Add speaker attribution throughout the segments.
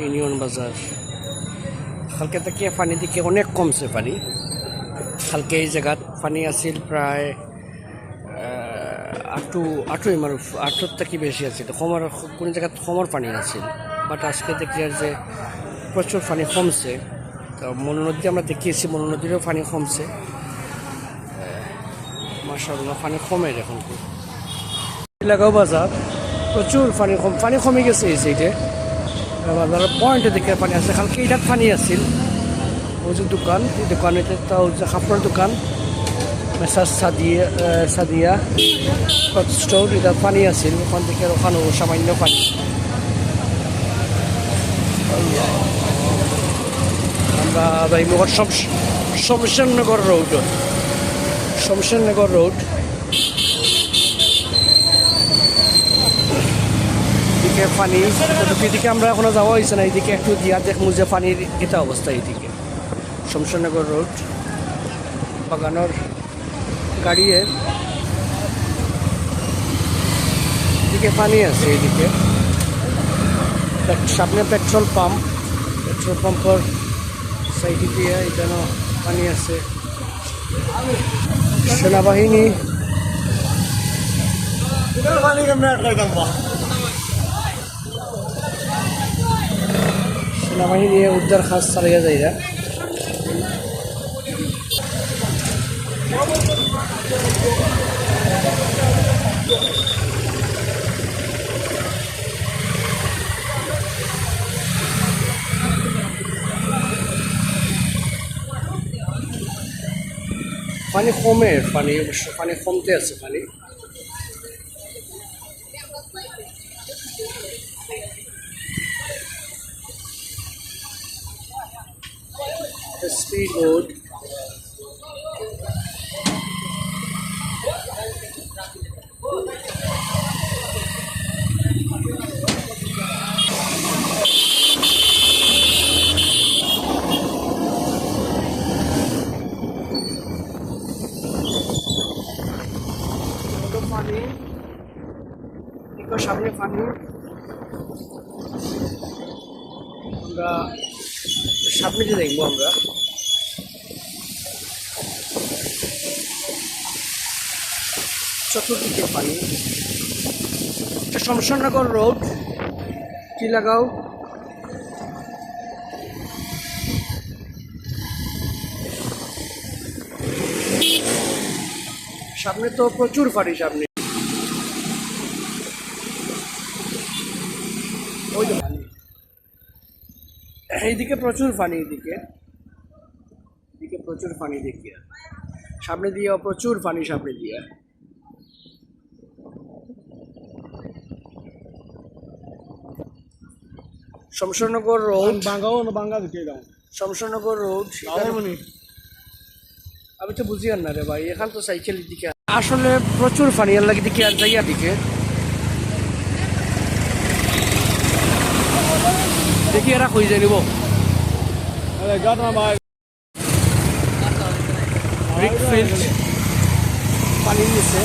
Speaker 1: Union বাজার। কালকে থেকে পানি দিকে অনেক কমছে পানি। কালকে এই জায়গাত পানি আছিল প্রায় আঁটু আঁটু ইমান আঁটুর থেকে বেশি আছিল। কমার, কোনো জায়গাত কমর পানি আছিল বাট আজকে দেখি আর যে প্রচুর পানি কমছে। তো মনো নদী আমরা দেখিয়েছি মনো নদীরও পানি কমছে। মাসাল্লাহ পানি কমে এখন। এলাকাও বাজার, প্রচুর পানি কম, পানি কমে গেছে এই সাইডে বাজারের পয়েন্টে দেখে পানি আছে। কালকে এটাত পানি আছিল। ওই দোকান, এই দোকান কাপড়ের দোকান। মেসার সাদিয়া সাদিয়া স্টোর এটা পানি আছিল। ওখান থেকে আর ওখানেও সামান্য পানি। আমরা বাইমুখর শমশেরনগর রোড শমশেরনগর রোড এদিকে পানি এদিকে আমরা এখনও যাওয়া হয়েছে না, এদিকে একটু দিয়া দেখব যে পানির এটা অবস্থা এইদিকে শমশেরনগর রোড, বাগানোর গাড়িয়ে এদিকে পানি আছে এইদিকে সামনে পেট্রোল পাম্প, পেট্রোল পাম্পর সাইডে দিয়ে এখানে পানি আছে। সেনাবাহিনী সেনাবাহিনী উদ্ধার কাজ চালিয়ে যায় পানি কমে পানি অবশ্য পানি কমতে আছে পানি। রোড কত পানি সামনে পানি আমরা সামনে দেখব আমরা। চতুর্দিকে পানি। এটা শমশাননগর রোড। টিলাগাঁও সামনে তো প্রচুর পানি সামনে। ওই তো পানি। এইদিকে প্রচুর পানি এইদিকে এদিকে প্রচুর পানি দেখি সামনে দিয়ে প্রচুর পানি সামনে দিয়ে। শমশানগর রোড
Speaker 2: বাঙ্গাও না বাঙ্গা ঢুকিয়ে দাও
Speaker 1: শমশানগর রোড আমি তো বুঝি না রে ভাই এখান তো সাইকেলের দিকে আসলে প্রচুর পানি আর লাগে দিকে আর যাইয়া দিকে। দেখি এরা কই যাই নিব।
Speaker 2: আরে গাট না ভাই।
Speaker 1: ব্রিকফিল্ড পানির নিচে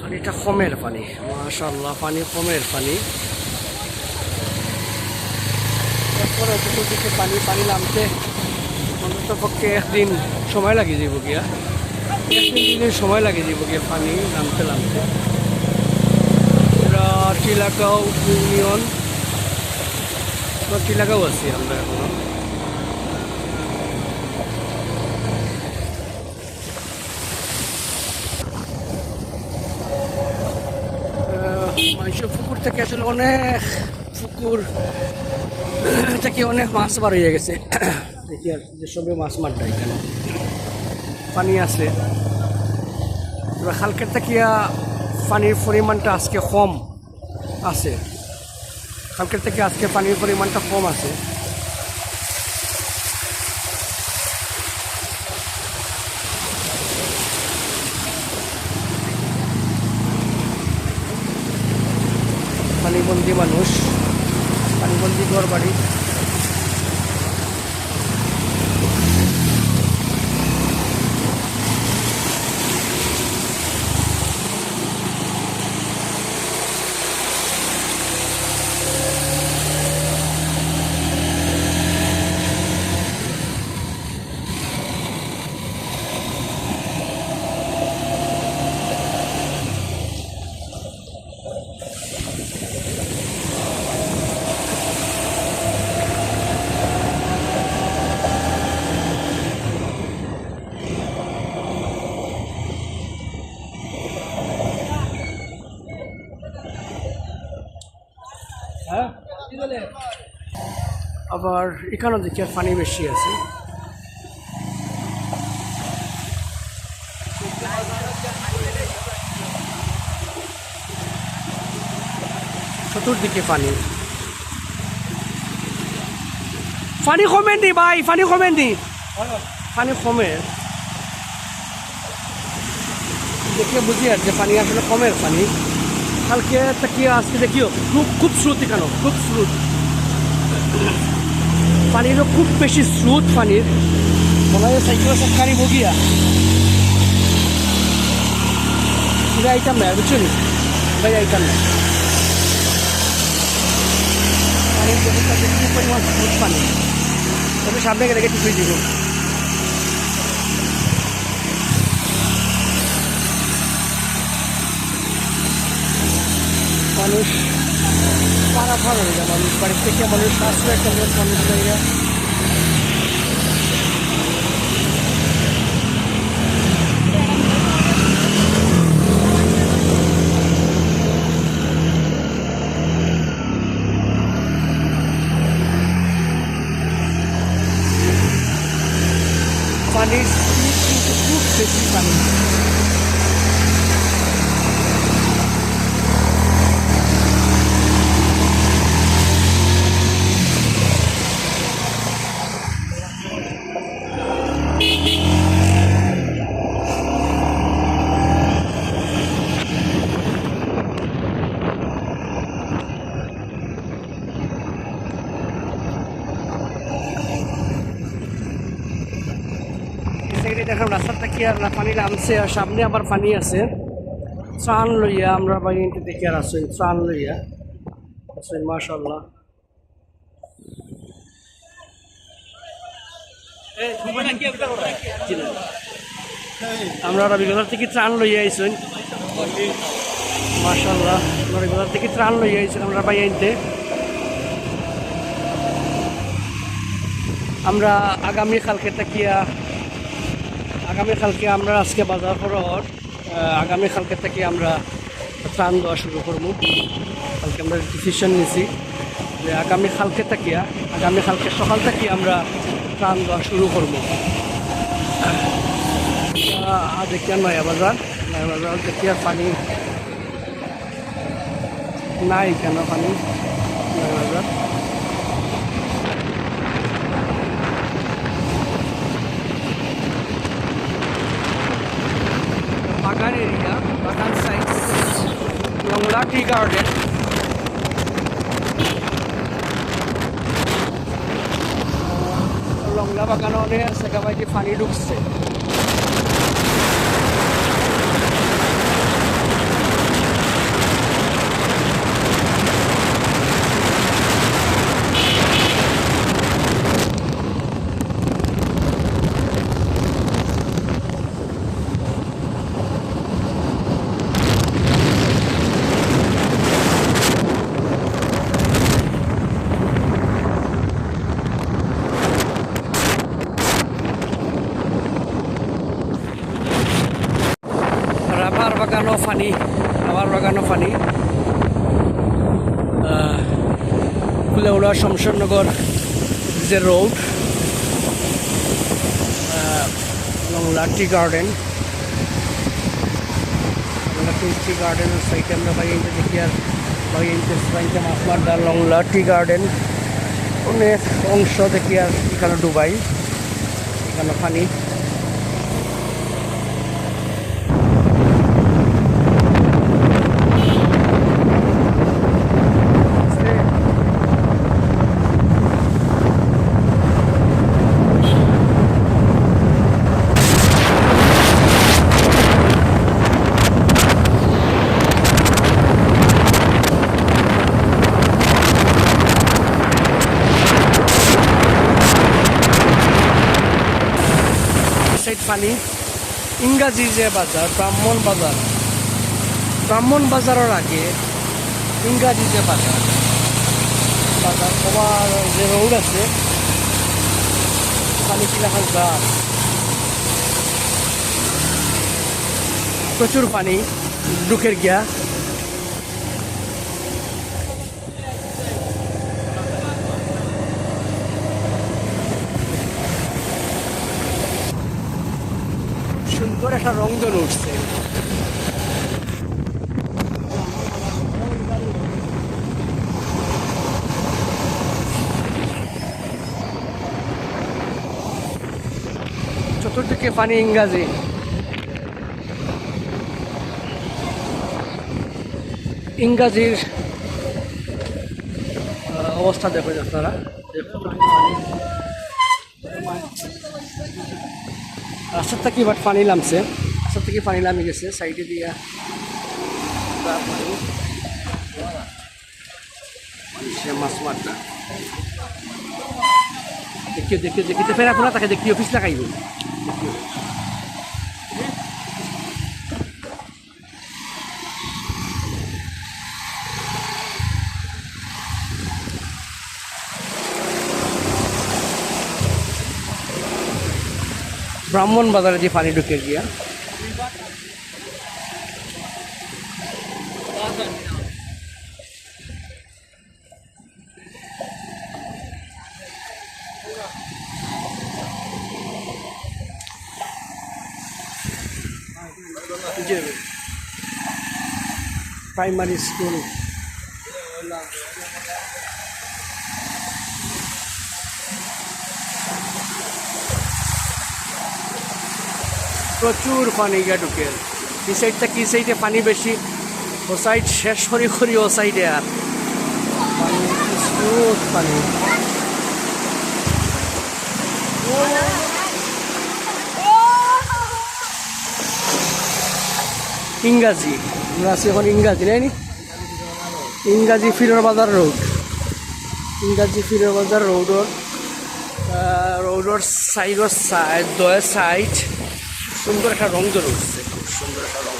Speaker 1: পানিটা কমের পানি। মাশাল্লাহ পানি কমের পানি। এরপরে চতুর্দিকে পানি পানি নামতে অন্তত পক্ষে একদিন সময় লাগে যাব গিয়া একদিন সময় লাগে যাব গিয়া পানি নামতে নামতে। টিলাগাঁও ইউনিয়ন টিলাগাঁও আছি আমরা এখনও। মানুষ পুকুর থেকে আসলে অনেক পুকুর থেকে অনেক মাছ বার হয়ে গেছে দেখি আর যে সবে মাছ মারটা এখানে পানি আছে এবার কালকের থেকে পানির পরিমাণটা আজকে কম আছে কালকের থেকে আজকে পানির পরিমাণটা কম আছে পানিবন্দি মানুষ পানিবন্দি ঘর বাড়ি আবার এখানেও দেখি পানি বেশি আছে। চতুর্দিকে পানি। পানি কমেন নি ভাই, পানি কমেন নি। পানি কমে। দেখে বুঝি আর যে পানি আসলে কমের পানি। কালকে তাকিয়ে আজকে দেখিও, খুব খুব স্রোত এখানে খুব স্রোত। পানিরও খুব বেশি স্রোত পানির। মনে হয় সাইকেল সরকারি বগিয়া। এটা আইতাম না বুঝছ নি? ভাই আইতাম না পানির ব্যবস্থা কি পরিমাণ স্রোত পানি। তবে সামনে গেলে ঠিক হয়ে দিব। মানুষ পারাফার হয়ে যায় মানুষ বাড়ি থেকে মানুষ আশ্রয় একটা লোক মানুষ যায় পানির কিন্তু খুব বেশি পানি। দেখলাম রাস্তাটা কি আর পানি নামছে, আর সামনে আবার পানি আছে। ত্রাণ লইয়া আমরা বাড়িতে দেখি আর আসুন, ত্রাণ লইয়া। আসুন মাশাল্লাহ আমরা রবিবাজার থেকে ত্রাণ লইয়া আইসুন। মাশাল্লাহ রবিবাজার থেকে ত্রাণ লইয়া আইসুন আমরা আনতে আমরা আগামী কালকে তাকিয়া আগামীকালকে আমরা আজকে বাজার করার আগামীকালকে থেকে আমরা ত্রাণ দেওয়া শুরু করব। কালকে আমরা ডিসিশন নিছি যে আগামীকালকে থাকিয়া আগামীকালকে সকাল থেকে আমরা ত্রাণ দেওয়া শুরু করব। দেখিয়া নয়া বাজার নয়া বাজার দেখিয়া পানি। নাই কেন পানি? নয়া বাজার। লংলা টি গার্ডেন লংলা বাগানে অনেক সেখানে যে পানি ঢুকছে রাবার বাগানও ফানি রাবার বাগানও ফানি কুলেউড়া শমশেরনগর যে road Langla tea garden Langla tea গার্ডেনের সাইডে আমরা বাইরে দেখি আর বাইরে বাইরে মাসমাড্ডা লংলা টি গার্ডেন অনেক অংশ দেখি আর এখানে ডুবাই এখানে পানি। ফানি ইংরাজি যে বাজার, ব্রাহ্মণ বাজার। ব্রাহ্মণ বাজারের আগে ইংরাজি যে বাজার বাজার সবার যে রোড আছে পানি কিলাখান প্ৰচুৰ প্রচুর পানি, দুঃখের গিয়া সুন্দর একটা রং ধরে উঠছে। চতুর্দিকে পানি ইংরাজি। ইংরাজির অবস্থা দেখুন আপনারা। রাস্তার থেকে এবার পানি নামছে? রাস্তার থেকে পানি নামে গেছে? সাইডে দিয়া মাছ মারটা দেখিও দেখিও দেখিতে ফেরা আপনারা তাকে দেখি অফিস লাগাইব। দেখিও। ব্রাহ্মণ বাজারে যে পানি ঢুকে গিয়া। প্রাইমারি প্রচুর পানি গিয়া ঢুকে। এই সাইডটা কি সাইডে পানি বেশি? ও সাইড শেষ করি করি ও সাইডে আর। পানি, প্রচুর পানি। ইংরাজি। আমরা এখন ইংরাজি, নাই নি? ইংরাজি ফিরোর বাজার রোড ইংরাজি ফিরোর বাজার রোডর রোডর সাইডর সাইড দয়ের সাইড সুন্দর একটা রং ধরে উঠছে। খুব সুন্দর একটা রং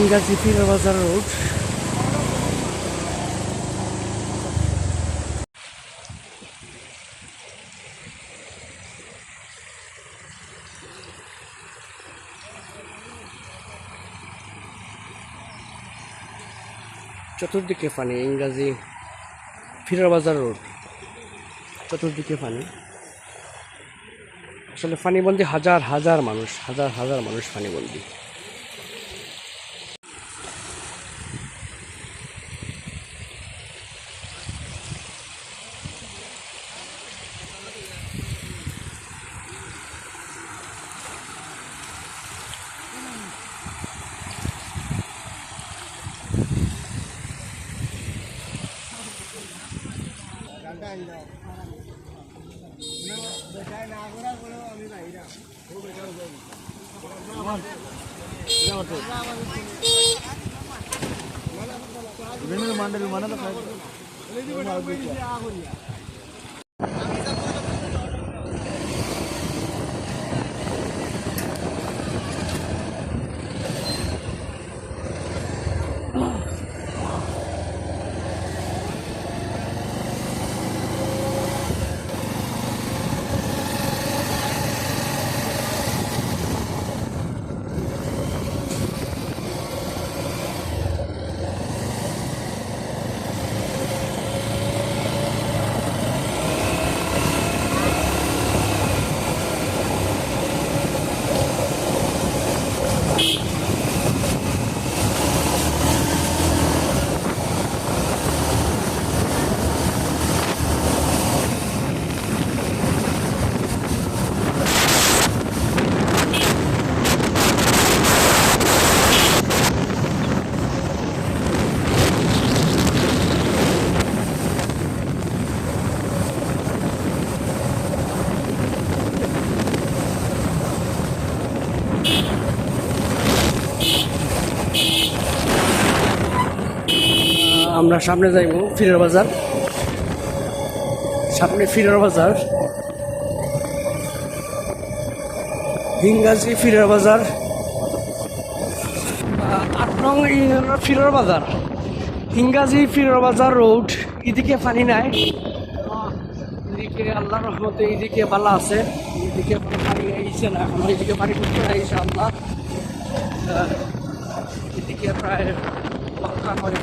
Speaker 1: ইংরাজি ফিরে বাজার রোড। চতুর্দিকে পানি, ইংরাজি ফিরার বাজার রোড, চতুর্দিকে পানি। আসলে পানিবন্দি হাজার হাজার মানুষ, হাজার হাজার মানুষ পানিবন্দি।
Speaker 2: मंडल मना
Speaker 1: আমরা সামনে যাইব ফিরের বাজার। সামনে ফিরের বাজার। হিঙ্গাজি ফিরের বাজার। আট নং ফিরের বাজার। হিঙ্গাজি ফিরের বাজার রোড এদিকে পানি নাই। এদিকে আল্লাহ রহমতে এদিকে বালা আছে। এদিকে পানি আইছে না এখন এদিকে পানি করতে না ইনশাআল্লাহ। আহ, এদিকে প্রায় লক্ষা করে